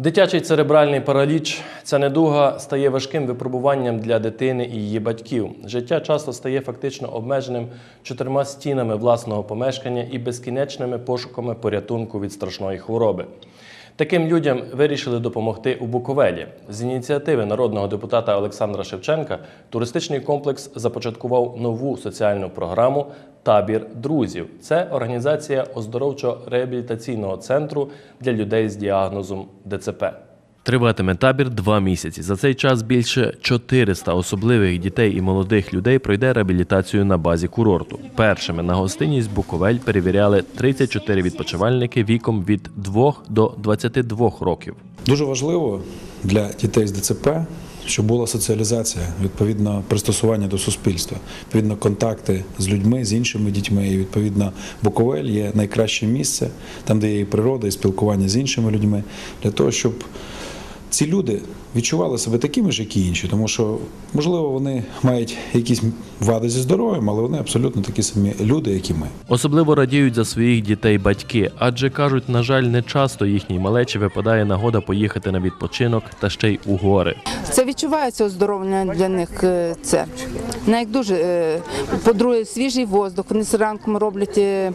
Дитячий церебральний параліч ця недуга стає важким випробуванням для дитини і її батьків. Життя часто стає фактично обмеженим чотирма стінами власного помешкання і безкінечними пошуками порятунку від страшної хвороби. Таким людям вирішили допомогти у Буковелі. З ініціативи народного депутата Олександра Шевченка туристичний комплекс започаткував нову соціальну програму Табір друзів. Це організація оздоровчо-реабілітаційного центру для людей з діагнозом ДЦП. Триватиме табір два місяці. За цей час більше 400 особливих дітей і молодих людей пройде реабілітацію на базі курорту. Першими на гостиність Буковель перевіряли 34 відпочивальники віком від 2 до 22 років. Дуже важливо для дітей з ДЦП, щоб була соціалізація, відповідно пристосування до суспільства, відповідно контакти з людьми, з іншими дітьми. І відповідно Буковель є найкраще місце, там, де є і природа, і спілкування з іншими людьми, для того, щоб ці люди відчували себе такими ж, як і інші, тому що, можливо, вони мають якісь вади зі здоров'ям, але вони абсолютно такі самі люди, як і ми. Особливо радіють за своїх дітей батьки, адже кажуть, на жаль, не часто їхній малечі випадає нагода поїхати на відпочинок та ще й у гори. Це відчувається оздоровлення для них. е, Це на як дуже е, по-друге, свіжий воздух. Вони зранку роблять е,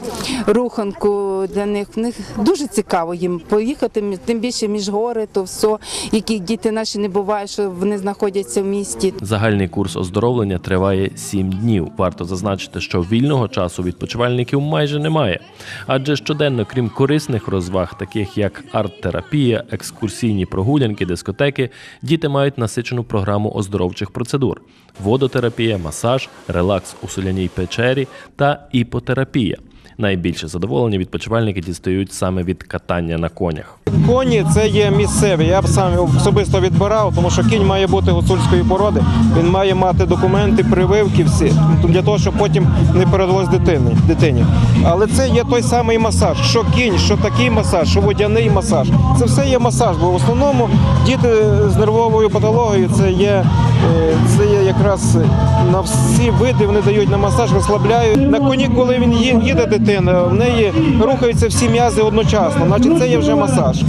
руханку для них. В них дуже цікаво їм поїхати. Тим більше між гори, то все, які діти наші не бувають, що вони знаходяться в місті. Загальний курс оздоровлення триває 7 днів. Варто зазначити, що вільного часу відпочивальників майже немає. Адже щоденно, крім корисних розваг, таких як арт-терапія, екскурсійні прогулянки, дискотеки, діти мають насичену програму оздоровчих процедур: водотерапія, масаж, релакс у соляній печері та іпотерапія. Найбільше задоволення відпочивальники дістають саме від катання на конях. Коні це є місцеві. Я б сам особисто відбирав, тому що кінь має бути гуцульської породи. Він має мати документи, прививки всі для того, щоб потім не передалось дитині. дитині. Але це є той самий масаж. Що кінь, що такий масаж, що водяний масаж. Це все є масаж. Бо в основному діти з нервовою патологією це є, е, це є якраз на всі види вони дають на масаж, розслабляють. На коні, коли він їде дитина, в неї рухаються всі м'язи одночасно. Значить, це є вже масаж.